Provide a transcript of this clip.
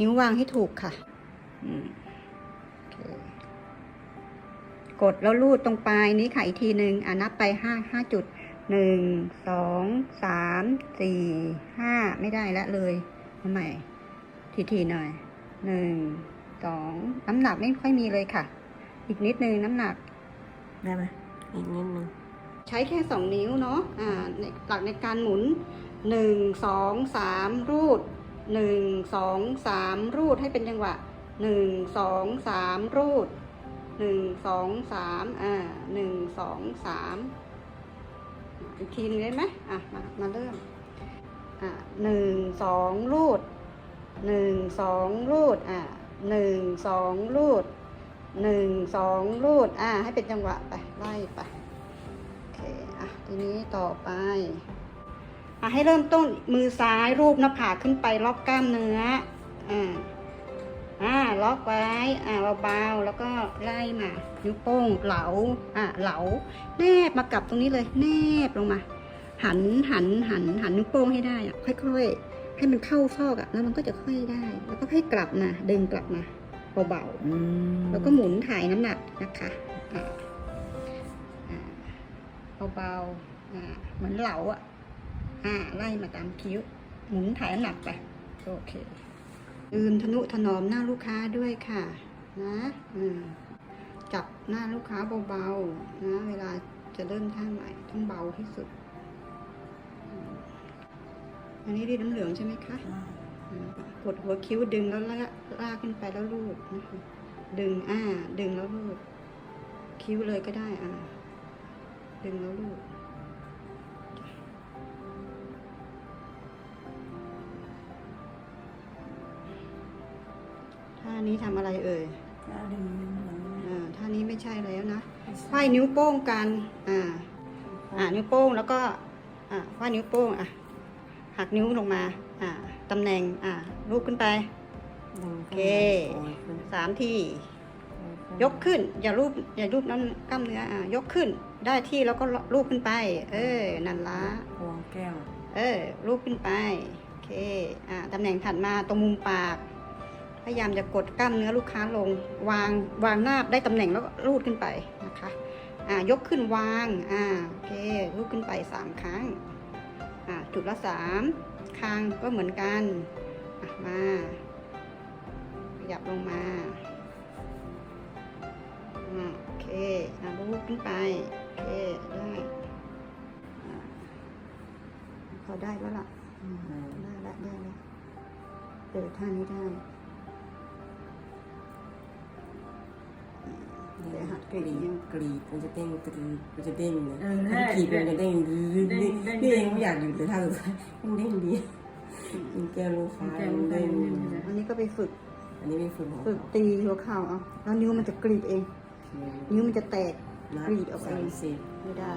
นิ้ววางให้ถูกค่ะอืมโอเคกดแล้วลูดตรงปลายนี้ค่ะอีกทีหนึ่งอะนับไปห้าห้าจุดหนึ่งสองสามสี่ห้าไม่ได้ละเลยเอาใหม่ ทีทีๆหน่อยหนึ่งสองน้ำหนักไม่ค่อยมีเลยค่ะ อีกนิดนึงน้ำหนักได้ไหมอีกนิดนึงใช้แค่สองนิ้วเนาะอ่าในหลักในการหมุนหนึ่งสองสามรูด หนึ่งสองสามรูดให้เป็นจังหวะหนึ่งสองสามรูดหนึ่งสองสามอ่าหนึ่งสองสามอีกทีนึงได้ไหมอะมามาเริ่มอ่าหนึ่งสองรูดหนึ่งสองรูดอ่าหนึ่งสองรูดหนึ่งสองรูดอ่าให้เป็นจังหวะไปไล่ไปโอเคอะทีนี้ต่อไป ให้เริ่มต้นมือซ้ายรูปหน้าผากขึ้นไปล็อกกล้ามเนื้ออ่าอ่าล็อกไว้อ่าเบาๆแล้วก็ไล่มานิ้วโป้งเหลาอ่าเหลาแนบมากับตรงนี้เลยแนบลงมา หันหันหันหันนิ้วโป้งให้ได้อะค่อยๆ ให้มันเข้าซอกอะแล้วมันก็จะค่อยได้ แล้วก็ให้กลับมาดึงกลับมาเบาๆอืมแล้วก็หมุนถ่ายน้ำหนักนะคะอ่าอ่าเบาๆอ่าเหมือนเหลาอะ อ่าไล่มาตามคิ้ว หมุนถ่ายน้ำหนักไป โอเคยืนทนุถนอมหน้าลูกค้าด้วยค่ะ นะอืมจับหน้าลูกค้าเบาๆนะเวลาจะเริ่มท่าใหม่ต้องเบาที่สุด อันนี้รีดน้ำเหลืองใช่ไหมคะกดหัวคิ้วดึงแล้วลากลากขึ้นไปแล้วลูดนะคะดึงอ่า ดึงแล้วลูดคิ้วเลยก็ได้อ่า ดึงแล้วลูด นี้ทำอะไรเอ่ยแล้วดึงนิ้วหลังอ่าท่านี้ไม่ใช่แล้วนะไขว้นิ้วโป้งกัน อ่า อ่านิ้วโป้งแล้วก็ อ่าไขว้นิ้วโป้งอะหักนิ้วลงมา อ่าตำแหน่ง อ่าลูกขึ้นไปดึงโอขึ้นเคโอยขึ้นสามทีโอยขึ้นยกขึ้น อย่ารูปอย่ารูปน้ำกล้ามเนื้ออะยกขึ้น ได้ที่แล้วก็รูปขึ้นไป เออนั่นละพวงแก้มเออรูปขึ้นไปโอเคอ่าตำแหน่งถัดมาตรงมุมปาก พยายามจะกดกล้ามเนื้อลูกค้าลง วางวางหน้าได้ตำแหน่งแล้วก็รูดขึ้นไปนะคะอ่ายกขึ้นวางอ่าโอเครูดขึ้นไปสามครั้งอ่าจุดละสามคางก็เหมือนกันมาขยับลงมาโอเคอ่ารูดขึ้นไปโอเคได้พอได้แล้วล่ะได้และได้ละเออท่านี้ได้ กรีดกรีดมันจะเด้งกรีดมันจะเด้งเลยเออถ้ากรีดมันจะเด้งดื้อเด้งๆเด้งพี่เองไม่อยากอยู่แต่ถ้าสุดท้ายมันเด้งดีมันแก้ลูกค้าแก้ลูกค้าเด้งเด้งอันนี้ก็ไปฝึก อันนี้ไปฝึกของฝึกตีหัวเข่าเอาแล้วนิ้วมันจะกรีดเอง นิ้วมันจะแตกกรีดออกไปไม่ได้